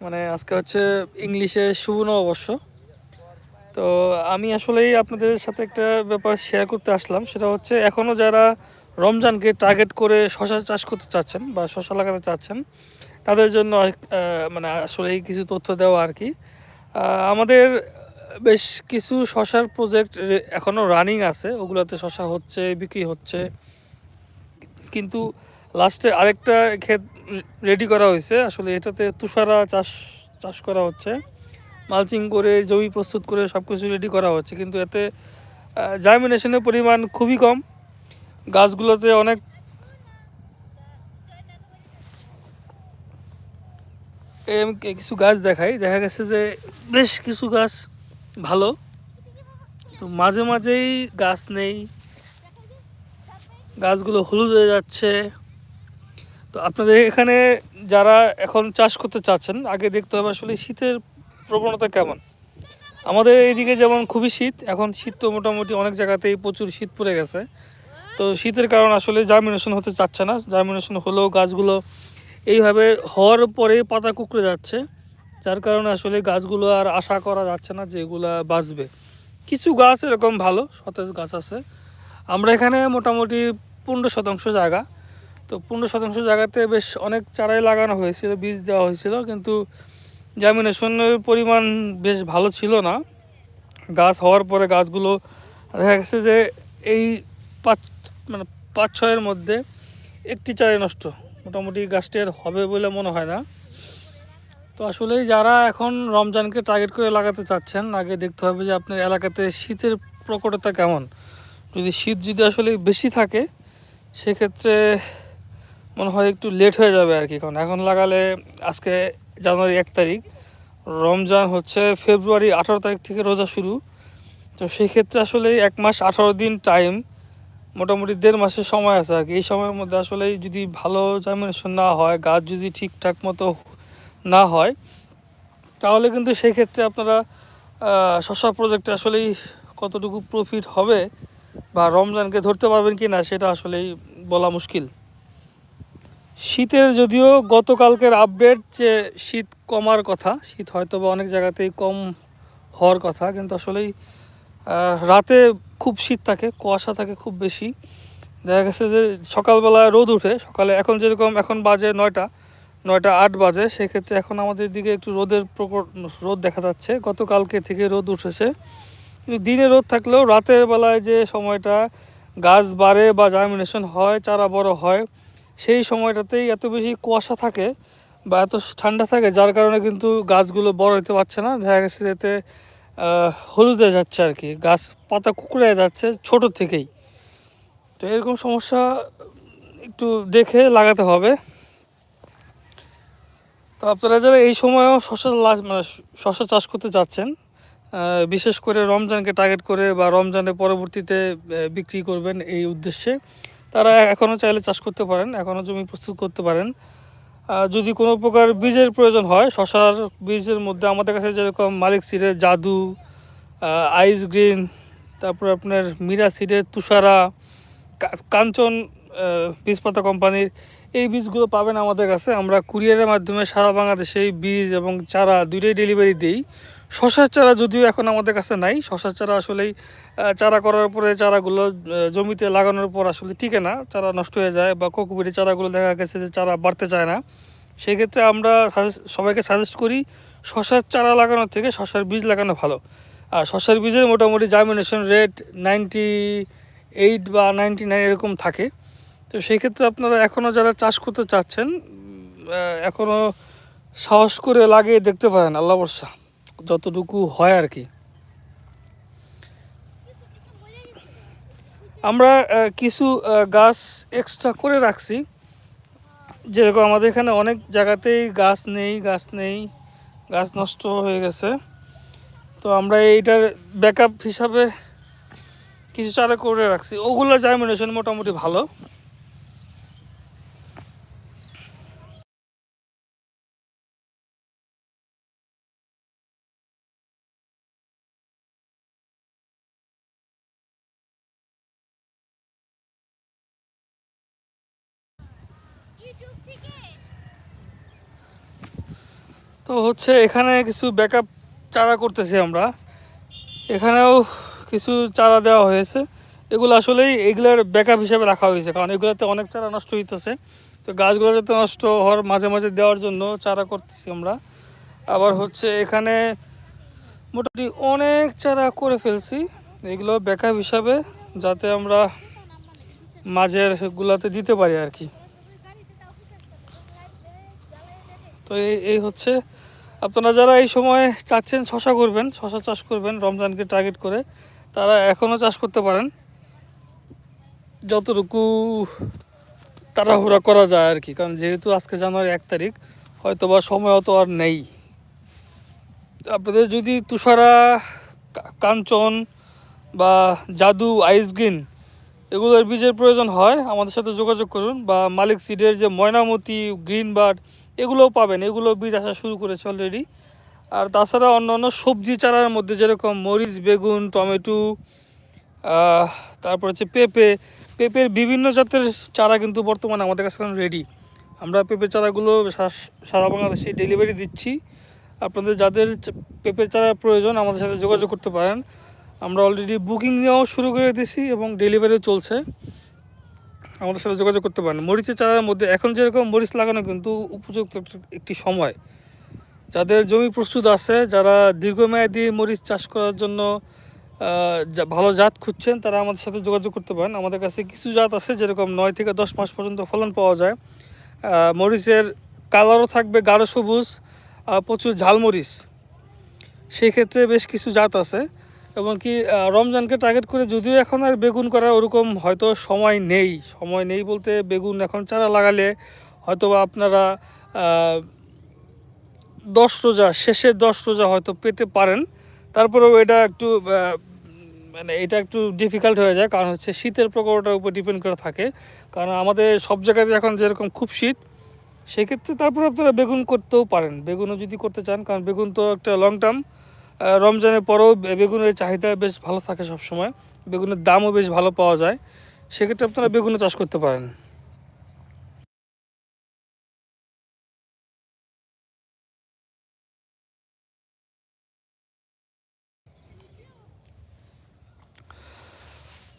মানে আজকে হচ্ছে ইংলিশে শুভ নববর্ষ। তো আমি আসলেই আপনাদের সাথে একটা ব্যাপার শেয়ার করতে আসলাম, সেটা হচ্ছে এখনও যারা রমজানকে টার্গেট করে শশা চাষ করতে চাচ্ছেন বা শশা লাগাতে চাচ্ছেন, তাদের জন্য মানে আসলেই কিছু তথ্য দেওয়া আর কি। আমাদের বেশ কিছু শশার প্রজেক্ট এখনও রানিং আছে, ওগুলোতে শশা হচ্ছে, বিক্রি হচ্ছে। কিন্তু লাস্টে আরেকটা ক্ষেত রেডি করা হয়েছে। আসলে এটাতে তুষারা চাষ চাষ করা হচ্ছে। মালচিং করে, জমি প্রস্তুত করে সব কিছু রেডি করা হচ্ছে। কিন্তু এতে জার্মিনেশনের পরিমাণ খুবই কম। গাছগুলোতে অনেক কিছু গাছ দেখাই। দেখা গেছে যে বেশ কিছু গাছ ভালো। তো মাঝে মাঝেই গাছ নেই। গাছগুলো হলুদ হয়ে যাচ্ছে। তো আপনাদের এখানে যারা এখন চাষ করতে চাচ্ছেন, আগে দেখতে হবে আসলে শীতের প্রবণতা কেমন। আমাদের এইদিকে যেমন খুবই শীত, এখন শীত তো মোটামুটি অনেক জায়গাতেই প্রচুর শীত পড়ে গেছে। তো শীতের কারণ আসলে জার্মিনেশন হতে চাচ্ছে না জার্মিনেশন হলেও গাছগুলো এইভাবে হওয়ার পরে পাতা কুকড়ে যাচ্ছে। যার কারণে আসলে গাছগুলো আর আশা করা যাচ্ছে না যে এগুলা বাঁচবে। কিছু গাছ এরকম ভালো, সতেজ গাছ আছে। আমরা এখানে মোটামুটি পনেরো শতাংশ জায়গা। তো পনেরো শতাংশ জায়গাতে বেশ অনেক চারাই লাগানো হয়েছিল, বীজ দেওয়া হয়েছিল, কিন্তু জামিনেশনের পরিমাণ বেশ ভালো ছিল না। গাছ হওয়ার পরে গাছগুলো দেখা গেছে যে এই পাঁচ মানে পাঁচ, ছয়ের মধ্যে একটি চারাই নষ্ট। মোটামুটি গাছটি আর হবে বলে মনে হয় না। তো আসলে যারা এখন রমজানকে টার্গেট করে লাগাতে চাচ্ছেন, আগে দেখতে হবে যে আপনার এলাকাতে শীতের প্রকটতা কেমন। যদি শীত যদি আসলে বেশি থাকে, সেক্ষেত্রে মনে হয় একটু লেট হয়ে যাবে আর কি কারণ এখন লাগালে আজকে জানুয়ারি এক তারিখ, রমজান হচ্ছে ফেব্রুয়ারি আঠারো তারিখ থেকে রোজা শুরু। তো সেই ক্ষেত্রে আসলে এক মাস আঠারো দিন টাইম মোটামুটি দেড় মাসের সময় আছে আর কি। এই সময়ের মধ্যে আসলে যদি ভালো জার্মিনেশন না হয়, গাছ যদি ঠিকঠাক মতো না হয়, তাহলে কিন্তু সেই ক্ষেত্রে আপনারা শশা প্রজেক্টে আসলেই কতটুকু প্রফিট হবে বা রমজানকে ধরতে পারবেন কি না সেটা আসলেই বলা মুশকিল। শীতের যদিও গতকালকের আপডেট যে শীত কমার কথা, শীত হয়তো বা অনেক জায়গাতেই কম হওয়ার কথা, কিন্তু আসলেই রাতে খুব শীত থাকে, কুয়াশা থাকে খুব বেশি। দেখা গেছে যে সকালবেলা রোদ উঠে, সকালে এখন যেরকম এখন বাজে নয়টা নয়টা আট বাজে, সেক্ষেত্রে এখন আমাদের দিকে একটু রোদের প্রকট, রোদ দেখা যাচ্ছে। গতকালকে থেকে রোদ উঠেছে। কিন্তু দিনে রোদ থাকলেও রাতের বেলায় যে সময়টা গাছ বাড়ে বা জার্মিনেশন হয়, চারা বড় হয় সেই সময়টাতেই এত বেশি কুয়াশা থাকে বা এত ঠান্ডা থাকে, যার কারণে কিন্তু গাছগুলো বড় হতে পারছে না। দেখা গেছে যাতে হলুদে যাচ্ছে আর কি। গাছ পাতা কুকড়ে যাচ্ছে ছোট থেকেই। তো এরকম সমস্যা একটু দেখে লাগাতে হবে। তো আপনারা যারা এই সময়ও শশা মানে শশা চাষ করতে যাচ্ছেন বিশেষ করে রমজানকে টার্গেট করে বা রমজানের পরবর্তীতে বিক্রি করবেন এই উদ্দেশ্যে তারা এখনও চাইলে চাষ করতে পারেন এখনও জমি প্রস্তুত করতে পারেন। যদি কোনো প্রকার বীজের প্রয়োজন হয়, শশার বীজের মধ্যে আমাদের কাছে যেরকম মালিক সিডের জাদু আইস গ্রিন তারপর আপনার মিরা সিডের তুষারা কাঞ্চন বীজপাতা কোম্পানির এই বীজগুলো পাবেন আমাদের কাছে। আমরা কুরিয়ারের মাধ্যমে সারা বাংলাদেশে বীজ এবং চারা দুইটাই ডেলিভারি দিই। শশার চারা যদিও এখন আমাদের কাছে নাই, শশার চারা আসলেই চারা করার পরে চারাগুলো জমিতে লাগানোর পর আসলে টিকে না, চারা নষ্ট হয়ে যায় বা কোকোপিটি চারাগুলো দেখা গেছে যে চারা বাড়তে চায় না। সেক্ষেত্রে আমরা সবাইকে সাজেস্ট করি শশার চারা লাগানোর থেকে শশার বীজ লাগানো ভালো। আর শশার বীজের মোটামুটি জার্মিনেশন রেট নাইনটি এইট বা নাইনটি নাইন এরকম থাকে। তো সেই ক্ষেত্রে আপনারা এখনও যারা চাষ করতে চাচ্ছেন এখনও সাহস করে লাগিয়ে দেখতে পারেন, আল্লাহ বর্ষা যতটুকু হয় আর কি। আমরা কিছু গাছ এক্সট্রা করে রাখছি। যেরকম আমাদের এখানে অনেক জায়গাতেই গাছ নেই গাছ নেই, গাছ নষ্ট হয়ে গেছে। তো আমরা এইটার ব্যাকআপ হিসাবে কিছু চারা করে রাখছি। ওগুলোর জার্মিনেশন মোটামুটি ভালো। তো হচ্ছে এখানে কিছু ব্যাকআপ চারা করতেছি আমরা। এখানেও কিছু চারা দেওয়া হয়েছে। এগুলো আসলেই এগুলার ব্যাকআপ হিসেবে রাখা হয়েছে, কারণ এগুলোতে অনেক চারা নষ্ট হইতেছে। তো গাছগুলো যাতে নষ্ট হওয়ার মাঝে মাঝে দেওয়ার জন্য চারা করতেছি আমরা। আবার হচ্ছে এখানে মোটামুটি অনেক চারা করে ফেলছি, এগুলো ব্যাকআপ হিসাবে, যাতে আমরা মাঝের গুলাতে দিতে পারি আর কি। তো এই এই হচ্ছে। আপনারা যারা এই সময় চাচ্ছেন শশা করবেন, শশা চাষ করবেন, রমজানকে টার্গেট করে, তারা এখনও চাষ করতে পারেন। যতটুকু তাড়াহুড়া করা যায় আর কি, কারণ যেহেতু আজকে জানুয়ারি এক তারিখ হয়তো বা সময় অত আর নেই। আপনাদের যদি তুষারা কাঞ্চন বা জাদু আইস গ্রিন এগুলোর বীজের প্রয়োজন হয়, আমাদের সাথে যোগাযোগ করুন বা মালিক সিডের যে ময়নামতি, গ্রিন বার্ড এগুলোও পাবেন এগুলো বীজ আসা শুরু করেছে অলরেডি আর তাছাড়া অন্য অন্য সবজি চারার মধ্যে যেরকম মরিচ, বেগুন, টমেটো তারপর হচ্ছে পেঁপে। পেঁপের বিভিন্ন জাতের চারা কিন্তু বর্তমানে আমাদের কাছে এখন রেডি আমরা পেঁপের চারাগুলো সারা বাংলাদেশে ডেলিভারি দিচ্ছি। আপনাদের যাদের পেঁপের চারার প্রয়োজন আমাদের সাথে যোগাযোগ করতে পারেন। আমরা অলরেডি বুকিং নেওয়াও শুরু করে দিয়েছি এবং ডেলিভারিও চলছে। আমাদের সাথে যোগাযোগ করতে পারেন। মরিচের চারার মধ্যে এখন যেরকম মরিচ লাগানো কিন্তু উপযুক্ত একটি- সময়। যাদের জমি প্রস্তুত আছে, যারা দীর্ঘমেয়াদী মরিচ চাষ করার জন্য ভালো জাত খুঁজছেন, তারা আমাদের সাথে যোগাযোগ করতে পারেন। আমাদের কাছে কিছু জাত আছে যেরকম নয় থেকে দশ মাস পর্যন্ত ফলন পাওয়া যায়। মরিচের কালারও থাকবে গাঢ় সবুজ প্রচুর ঝালমরিচ। সেই ক্ষেত্রে বেশ কিছু জাত আছে। এবং কি রমজানকে টার্গেট করে যদিও এখন আর বেগুন করার ওরকম হয়তো সময় নেই। সময় নেই বলতে বেগুন এখন চারা লাগালে হয়তো আপনারা দশ রোজা শেষের দশ রোজা হয়তো পেতে পারেন। তারপরেও এটা একটু মানে এটা একটু ডিফিকাল্ট হয়ে যায়। কারণ হচ্ছে শীতের প্রকোপটার উপর ডিপেন্ড করে থাকে। কারণ আমাদের সব জায়গাতে এখন যেরকম খুব শীত, সেক্ষেত্রে তারপর আপনারা বেগুন করতেও পারেন। বেগুনও যদি করতে চান, কারণ বেগুন তো একটা লং টার্ম রমজানের পরেও বেগুনের চাহিদা বেশ ভালো থাকে সব সময় বেগুনের দামও বেশ ভালো পাওয়া যায়। সেক্ষেত্রে আপনারা বেগুনও চাষ করতে পারেন।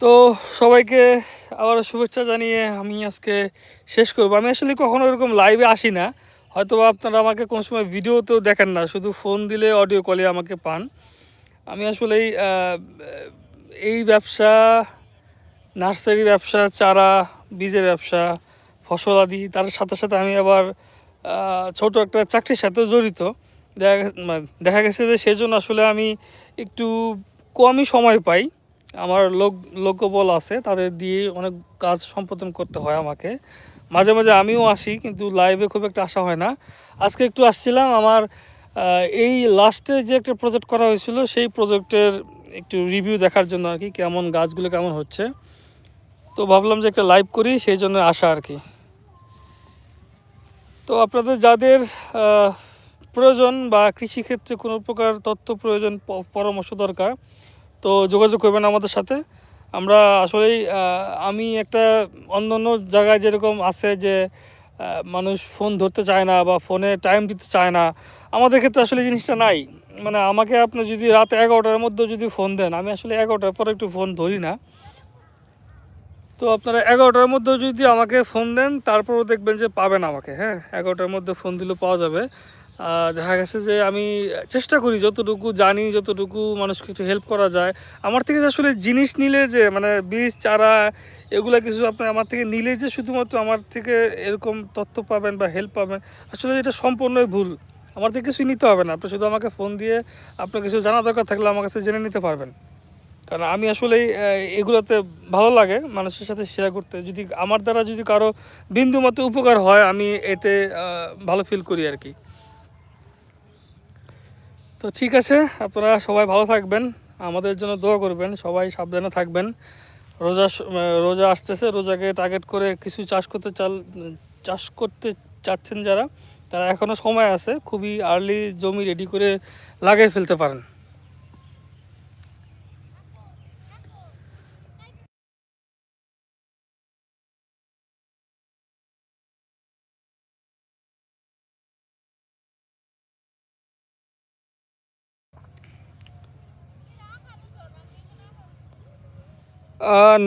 তো সবাইকে আবার শুভেচ্ছা জানিয়ে আমি আজকে শেষ করব। আমি আসলে কখনো এরকম লাইভে আসি না। হয়তো আপনারা আমাকে কোনো সময় ভিডিওতেও দেখেন না শুধু ফোন দিলে অডিও কলে আমাকে পান। আমি আসলেই আহ, এই ব্যবসা নার্সারি ব্যবসা চারা বীজের ব্যবসা ফসল আদি তার সাথে সাথে আমি আবার ছোট একটা চাকরির সাথেও জড়িত। দেখা মানে দেখা গেছে যে সেজন্য আসলে আমি একটু কমই সময় পাই। আমার লোক লোকবল আছে তাদের দিয়ে অনেক কাজ সম্পাদন করতে হয় আমাকে। মাঝে মাঝে আমিও আসি, কিন্তু লাইভে খুব একটা আসা হয় না। আজকে একটু আসছিলাম, আমার এই লাস্টে যে একটা প্রজেক্ট করা হয়েছিল, সেই প্রজেক্টের একটু রিভিউ দেখার জন্য আর কি, কেমন গাছগুলো কেমন হচ্ছে। তো ভাবলাম যে একটা লাইভ করি, সেই জন্য আসা আর কি। তো আপনাদের যাদের প্রয়োজন বা কৃষিক্ষেত্রে কোনো প্রকার তথ্য প্রয়োজন পরামর্শ দরকার, তো যোগাযোগ করবেন আমাদের সাথে। আমরা আসলেই আমি একটা অন্য অন্য জায়গায় যেরকম আছে যে মানুষ ফোন ধরতে চায় না বা ফোনে টাইম দিতে চায় না, আমাদের ক্ষেত্রে আসলে জিনিসটা নাই। মানে আমাকে আপনি যদি রাত এগারোটার মধ্যে যদি ফোন দেন, আমি আসলে এগারোটার পরে একটু ফোন ধরি না। তো আপনারা এগারোটার মধ্যে যদি আমাকে ফোন দেন, তারপরও দেখবেন যে পাবেন আমাকে হ্যাঁ? এগারোটার মধ্যে ফোন দিলেও পাওয়া যাবে। দেখা গেছে যে আমি চেষ্টা করি যতটুকু জানি যতটুকু মানুষকে একটু হেল্প করা যায়। আমার থেকে আসলে জিনিস নিলে যে মানে বীজ চারা এগুলো কিছু আপনি আমার থেকে নিলে যে শুধুমাত্র আমার থেকে এরকম তথ্য পাবেন বা হেল্প পাবেন আসলে এটা সম্পূর্ণই ভুল। আমার থেকে কিছুই নিতে হবে না। আপনি শুধু আমাকে ফোন দিয়ে আপনার কিছু জানা দরকার থাকলে আমার কাছে জেনে নিতে পারবেন। কারণ আমি আসলেই আহ, এগুলোতে ভালো লাগে মানুষের সাথে শেয়ার করতে। যদি আমার দ্বারা যদি কারও বিন্দু মতো উপকার হয় আমি এতে ভালো ফিল করি আর কি। তো ঠিক আছে, আপনারা সবাই ভালো থাকবেন, আমাদের জন্য দোয়া করবেন, সবাই সাবধানে থাকবেন। রোজা রোজা আসতেছে, রোজাকে টার্গেট করে কিছু চাষ করতে চাল চাষ করতে চাচ্ছেন যারা, তারা এখনও সময় আছে, খুবই আর্লি জমি রেডি করে লাগিয়ে ফেলতে পারেন।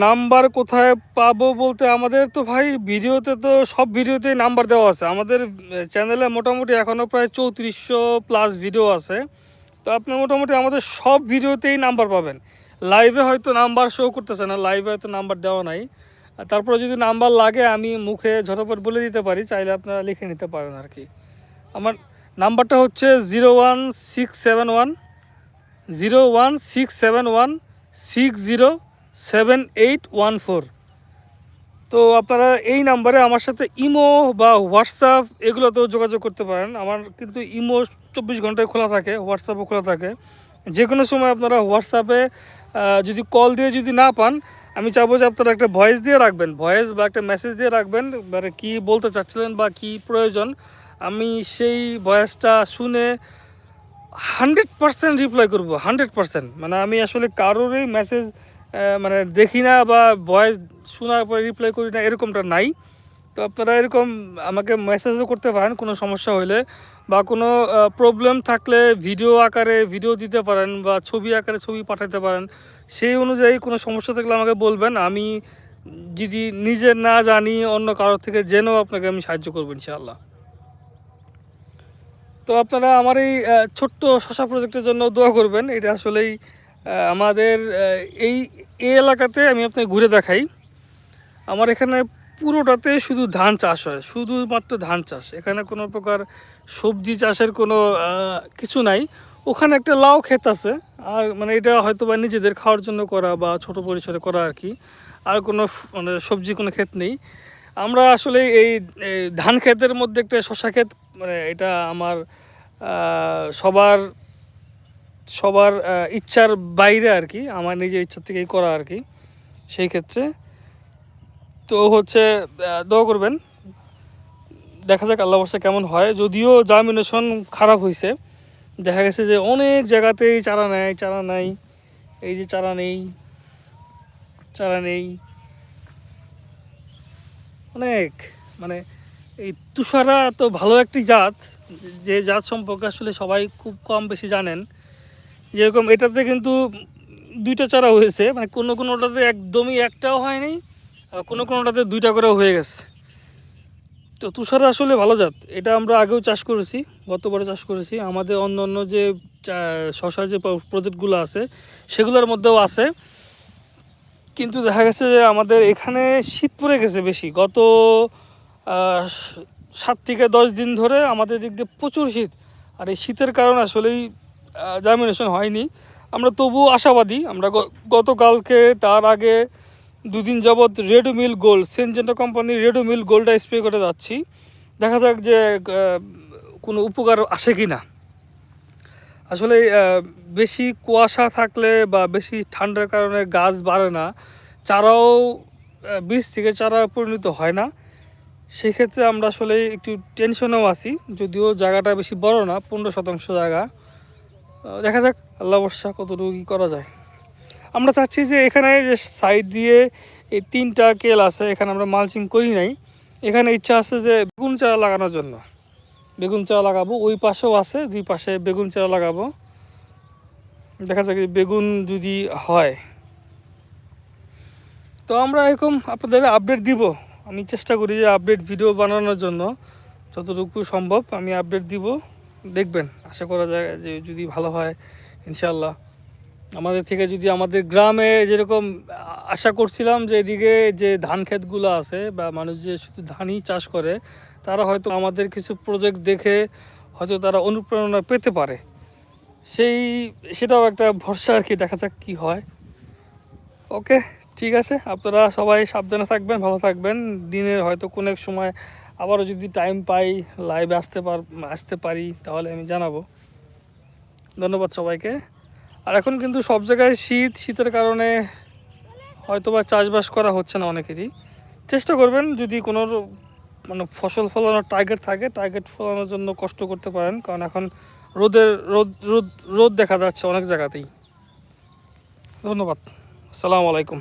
নাম্বার কোথায় পাবো বলতে আমাদের তো ভাই ভিডিওতে তো সব ভিডিওতেই নাম্বার দেওয়া আছে। আমাদের চ্যানেলে মোটামুটি এখনও প্রায় চৌত্রিশশো প্লাস ভিডিও আছে। তো আপনি মোটামুটি আমাদের সব ভিডিওতেই নাম্বার পাবেন। লাইভে হয়তো নাম্বার শো করতেছে না লাইভে হয়তো নাম্বার দেওয়া নাই। তারপরে যদি নাম্বার লাগে, আমি মুখে ঝটপট বলে দিতে পারি, চাইলে আপনারা লিখে নিতে পারেন আর কি। আমার নাম্বারটা হচ্ছে zero one six seven one zero one six seven one six zero seven eight one four তো আপনারা এই নাম্বারে আমার সাথে ইমো বা হোয়াটসঅ্যাপ এগুলোতেও যোগাযোগ করতে পারেন। আমার কিন্তু ইমো চব্বিশ ঘন্টায় খোলা থাকে, হোয়াটসঅ্যাপও খোলা থাকে। যে কোনো সময় আপনারা হোয়াটসঅ্যাপে যদি কল দিয়ে যদি না পান, আমি চাবো যে আপনারা একটা ভয়েস দিয়ে রাখবেন। ভয়েস বা একটা মেসেজ দিয়ে রাখবেন মানে কী বলতে চাচ্ছিলেন বা কী প্রয়োজন। আমি সেই ভয়েসটা শুনে হান্ড্রেড পার্সেন্ট রিপ্লাই করব হান্ড্রেড পার্সেন্ট মানে আমি আসলে কারোরই মেসেজ মানে দেখি না বা ভয়েস শোনার পরে রিপ্লাই করি না, এরকমটা নাই। তো আপনারা এরকম আমাকে মেসেজও করতে পারেন, কোনো সমস্যা হলে বা কোনো প্রবলেম থাকলে ভিডিও আকারে ভিডিও দিতে পারেন বা ছবি আকারে ছবি পাঠাতে পারেন। সেই অনুযায়ী কোনো সমস্যা থাকলে আমাকে বলবেন। আমি যদি নিজে না জানি, অন্য কারোর থেকে জেনেও আপনাকে আমি সাহায্য করব ইনশাআল্লাহ। তো আপনারা আমার এই ছোট্ট শশা প্রজেক্টের জন্য দোয়া করবেন। এটা আসলেই আমাদের এই এই এলাকাতে আমি আপনাকে ঘুরে দেখাই। আমার এখানে পুরোটাতে শুধু ধান চাষ হয়, শুধুমাত্র ধান চাষ। এখানে কোনো প্রকার সবজি চাষের কোনো কিছু নাই। ওখানে একটা লাউ ক্ষেত আছে, আর মানে এটা হয়তো বা নিজেদের খাওয়ার জন্য করা বা ছোট পরিসরে করা আর কি। আর কোনো মানে সবজি কোনো ক্ষেত নেই। আমরা আসলে এই এই ধান ক্ষেতের মধ্যে একটা শশা ক্ষেত মানে এটা আমার সবার সবার ইচ্ছার বাইরে আর কি, আমার নিজের ইচ্ছা থেকেই করা আর কি, সেই ক্ষেত্রে। তো হচ্ছে দোয়া করবেন। দেখা যাক আল্লাহ বর্ষা কেমন হয়। যদিও জামিনেশন খারাপ হয়েছে দেখা গেছে যে অনেক জায়গাতেই চারা নেয় চারা নাই। এই যে চারা নেই চারা নেই। অনেক মানে এই তুষারা তো ভালো একটি জাত। যে জাত সম্পর্কে আসলে সবাই খুব কম বেশি জানেন। যেরকম এটাতে কিন্তু দুইটা চারা হয়েছে মানে কোনো কোনোটাতে একদমই একটাও হয়নি, আর কোনো কোনোটাতে দুইটা করেও হয়ে গেছে। তো তুষার আসলে ভালো জাত, এটা আমরা আগেও চাষ করেছি গতবারে চাষ করেছি। আমাদের অন্য অন্য যে শশার যে প্রজেক্টগুলো আছে, সেগুলোর মধ্যেও আছে। কিন্তু দেখা গেছে যে আমাদের এখানে শীত পড়ে গেছে বেশি। গত সাত থেকে দশ দিন ধরে আমাদের দিক দিয়ে প্রচুর শীত। আর এই শীতের কারণে আসলেই জামিনেশন হয়নি। আমরা তবুও আশাবাদী, আমরা গতকালকে তার আগে দুদিন যাবৎ রেডু মিল গোল্ড সেনজেন্টা কোম্পানির রেডু মিল গোল্ডটা স্প্রে করে যাচ্ছি। দেখা যাক যে কোনো উপকার আসে কি না আসলে বেশি কুয়াশা থাকলে বা বেশি ঠান্ডার কারণে গাছ বাড়ে না। চারাও বীজ থেকে চারা পরিণত হয় না। সেক্ষেত্রে আমরা আসলে একটু টেনশনেও আছি, যদিও জায়গাটা বেশি বড় না, পনেরো শতাংশ জায়গা। দেখা যাক আল্লাহ বর্ষা কতটুকু কী করা যায়। আমরা চাচ্ছি যে এখানে যে সাইড দিয়ে এই তিনটা কেল আছে, এখানে আমরা মালচিং করি নাই। এখানে ইচ্ছা আছে যে বেগুন চারা লাগানোর জন্য। বেগুন চারা লাগাবো, ওই পাশেও আছে, দুই পাশে বেগুন চারা লাগাবো। দেখা যাক বেগুন যদি হয়। তো আমরা এরকম আপনাদের আপডেট দিব। আমি চেষ্টা করি যে আপডেট ভিডিও বানানোর জন্য। যতটুকু সম্ভব আমি আপডেট দিব। দেখবেন, আশা করা যায় যে যদি ভালো হয় ইনশাল্লাহ আমাদের থেকে যদি আমাদের গ্রামে যেরকম আশা করছিলাম যে এদিকে যে ধান ক্ষেতগুলো আছে বা মানুষ যে শুধু ধানই চাষ করে, তারা হয়তো আমাদের কিছু প্রজেক্ট দেখে হয়তো তারা অনুপ্রেরণা পেতে পারে। সেই, সেটাও একটা ভরসা আর কি, দেখা যাক কী হয়। ওকে, ঠিক আছে, আপনারা সবাই সাবধানে থাকবেন, ভালো থাকবেন। দিনের হয়তো কোনো এক সময় আবারও যদি টাইম পাই লাইভে আসতে পার, আসতে পারি, তাহলে আমি জানাব। ধন্যবাদ সবাইকে। আর এখন কিন্তু সব জায়গায় শীত, শীতের কারণে হয়তো বা চাষবাস করা হচ্ছে না অনেকেরই। চেষ্টা করবেন যদি কোনো মানে ফসল ফলানোর টার্গেট থাকে টার্গেট ফলানোর জন্য কষ্ট করতে পারেন। কারণ এখন রোদের, রোদ রোদ রোদ দেখা যাচ্ছে অনেক জায়গাতেই। ধন্যবাদ। আসসালামু আলাইকুম।